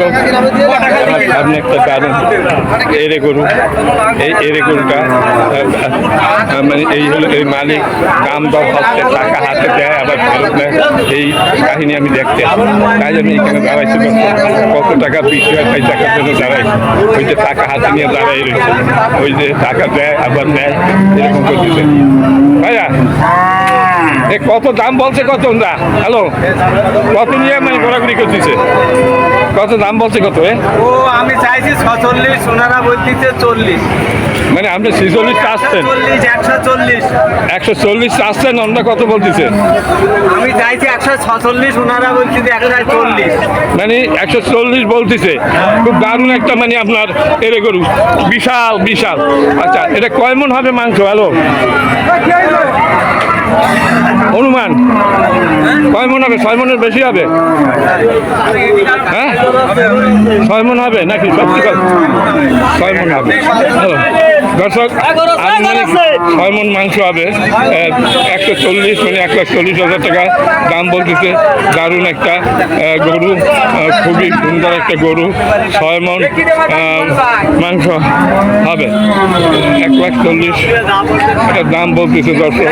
দর্শক আপনি একটা দারুণ এরে গরু। এই এরে গরুটা মানে এই হলো এই মালিক। দাম দর হচ্ছে, টাকা হাতে দেয়, আবার ফেরত নেয়। এই কাহিনী আমি দেখতে তাই আমি এখানে দাঁড়াইছি কত টাকা বিক্রি হয়, সেই টাকার জন্য দাঁড়াই। ওই যে টাকা হাতে নিয়ে দাঁড়াই রয়েছে। ওই যে টাকা দেয়, আবার নেয়, এরকম করতেছে। ভাইয়া কত দাম বলছে কত না হ্যালো? কত নিয়ে মানে ঘোরাঘুরি করতেছে? কত দাম বলছে কত এ? ও আমি চাইছি ছচল্লিশ ওনারা বলতেছে চল্লিশ। মানে আপনি ছিচল্লিশ আসছেন? একশো চল্লিশ একশো চল্লিশ আসছেন অন্য কত বলতেছে? আমি চাইছি একশো ছচল্লিশ ওনারা বলতেছে একশো চল্লিশ মানে একশো চল্লিশ বলতেছে। খুব দারুণ একটা মানে আপনার এরে গরু। বিশাল বিশাল। আচ্ছা এটা কয় মন হবে মাংস? হ্যালো? অনুমান ছয় মন হবে, ছয় মনের বেশি হবে। হ্যাঁ? ছয় মন হবে নাকি? সত্যি কথা ছয় মন হবে। দর্শক আনুমানিক ছয় মন মাংস হবে একশো চল্লিশ মানে এক লাখ চল্লিশ হাজার টাকা দাম বলতেছে। দারুণ একটা গরু খুবই সুন্দর একটা গরু। ছয় মন মাংস হবে এক লাখ চল্লিশ এটা দাম বলতেছে দর্শক।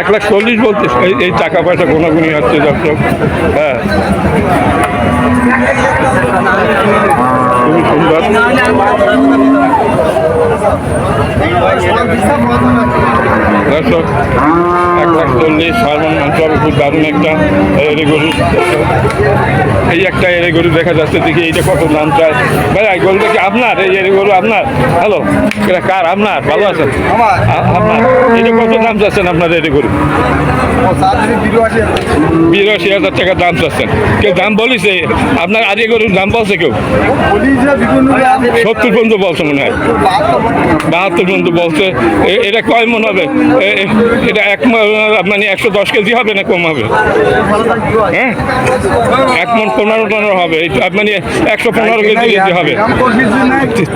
এক লাখ চল্লিশ বলতেছে এই এই টাকা পয়সা কোনাগুনি হচ্ছে দর্শক। হ্যাঁ। খুবই সুন্দর। দর্শক লাখ চল্লিশ মাংস হবে খুব দারুণ একটা এরে গরু। এই একটা এরে গরু দেখা যাচ্ছে দেখি এইটা কত দাম চায়। ভাই এই গরুটা কি আপনার? এই এরে গরু আপনার? হ্যালো এটা কার? আপনার? ভালো আছেন? আপনার? এটা কত দাম চাচ্ছেন আপনার এরে গরু? বিরাশি হাজার। টাকা দাম চাচ্ছেন। কেউ দাম বলিছে? আপনার আরে গরুর দাম বলছে কেউ? সত্তর পর্যন্ত বলছে মনে হয়। বাহাত্তর পর্যন্ত। বলছে। এটা কয় মন হবে? এটা এক মণ, মানে একশো দশ কেজি হবে না কম হবে? হ্যাঁ? এক মন পনেরো টনের হবে। মানে একশো পনেরো কেজি কেজি হবে।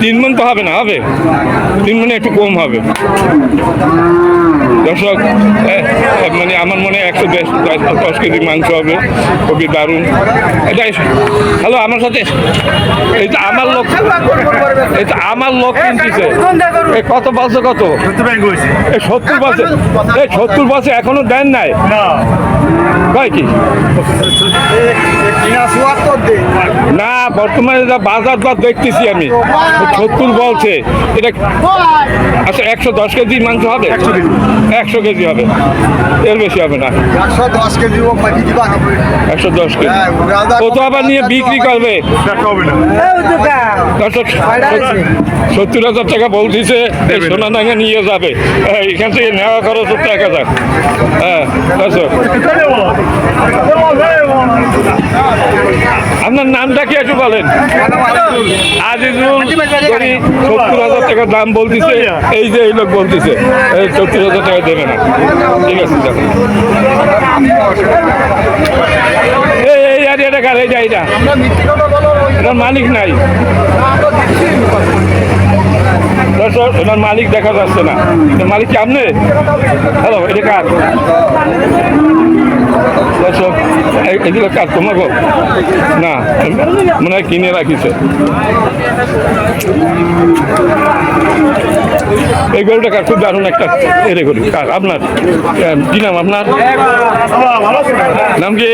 তিন মন তো হবে না হবে। তিন মনে একটু কম হবে। দর্শক মানে আমার মনে হয় একশো দশ কেজি মাংস হবে খুবই দারুণ। এটাই হ্যালো আমার সাথে এই তো আমার লোক এই তো আমার লোক কিনতেছে। এই কত বাসে কত? এই সত্তর বাসে এই সত্তর বাসে এখনও দেন নাই? কয় কি? না বর্তমানে যা বাজার দর দেখতেছি আমি সত্তর বলছে। এটা আচ্ছা একশো দশ কেজি মাংস হবে? একশো কেজি। হবে। এর বেশি হবে না। একশো দশ কেজি একশো দশ কেজি। হ্যাঁ, ও তো আবার নিয়ে বিক্রি করবে। দর্শক সত্তর হাজার টাকা বলতেছে এই সোনাডাঙ্গা নিয়ে যাবে। হ্যাঁ, এখান থেকে নেওয়া খরচ হচ্ছে এক হাজার। হ্যাঁ আপনার নামটা কি একটু বলেন? আজিজুল সত্তর হাজার টাকা দাম বলতেছে, এই যে এই লোক বলতেছে, এই সত্তর হাজার টাকা দেবে না। ঠিক আছে এই এটা কার? এই এটার মালিক নাই। এটার মালিক দেখা যাচ্ছে না। মালিক কি আপনি? হ্যালো এটা কার? দর্শক এই- এগুলো কাজ তোমার? না মানে কিনে রাখিছে এই গরুটা কার? খুব দারুণ একটা এরে গরু। কার? আপনার? কি নাম আপনার? নাম কি?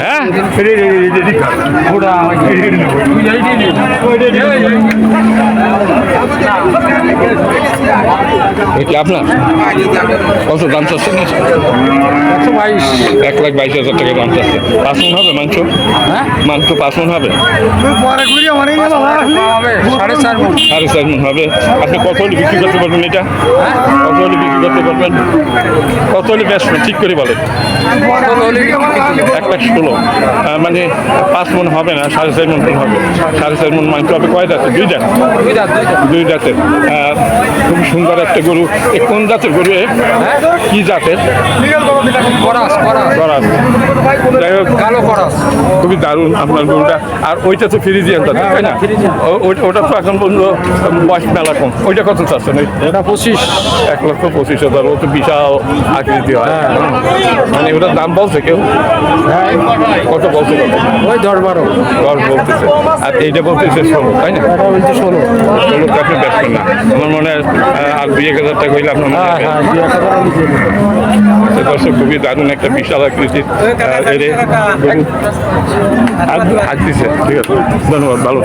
হ্যাঁ? এটা আপনার? কত দাম চাচ্ছেন? একশো বাইশ এক লাখ বাইশ হাজার টাকা দাম চাচ্ছে পাঁচ মন হবে মাংস? মাংস পাঁচ মন হবে? সাড়ে চার মন হবে। আপনি কত বিক্রি করতে পারবেন এটা? কত হলে বিক্রি করতে পারবেন? কত হলে বেচবেন ঠিক করে বলেন। এক লাখ ষোলো। মানে পাঁচ মন হবে না সাড়ে চার মন হবে। সাড়ে চার মন মাংস হবে আছে দুইটা দুই দুই জাতের আহ, খুব সুন্দর একটা গরু। এ কোন জাতের গরু এ? কি জাতের? খুবই দারুণ আপনার গরুটা। আর ওইটা তো ফ্রিজিয়ান তাই না? ওটা তো এখন পর্যন্ত বয়স মেলা কম। ওইটা কত চাচ্ছেন ওটা পঁচিশ এক লক্ষ পঁচিশ হাজার ও তো বিশাল আকৃতি হয়। মানে ওটার দাম বলছে কেউ? কত বলছে কত ওই দশ বারো। দশ বলতেছে। আর এইটা বলতেছে ষোলো তাই না? বলছে ষোলো। ষোলো আপনি না। আমার মনে হয় আর দুই এক হাজার টাকা হইলে আপনার মনে হ্যাঁ হয়। হ্যাঁ দর্শক খুবই দারুণ একটা বিশাল আকৃতির আহ, এরে। হাত হাত দিছে ঠিক আছে। ধন্যবাদ ভালো।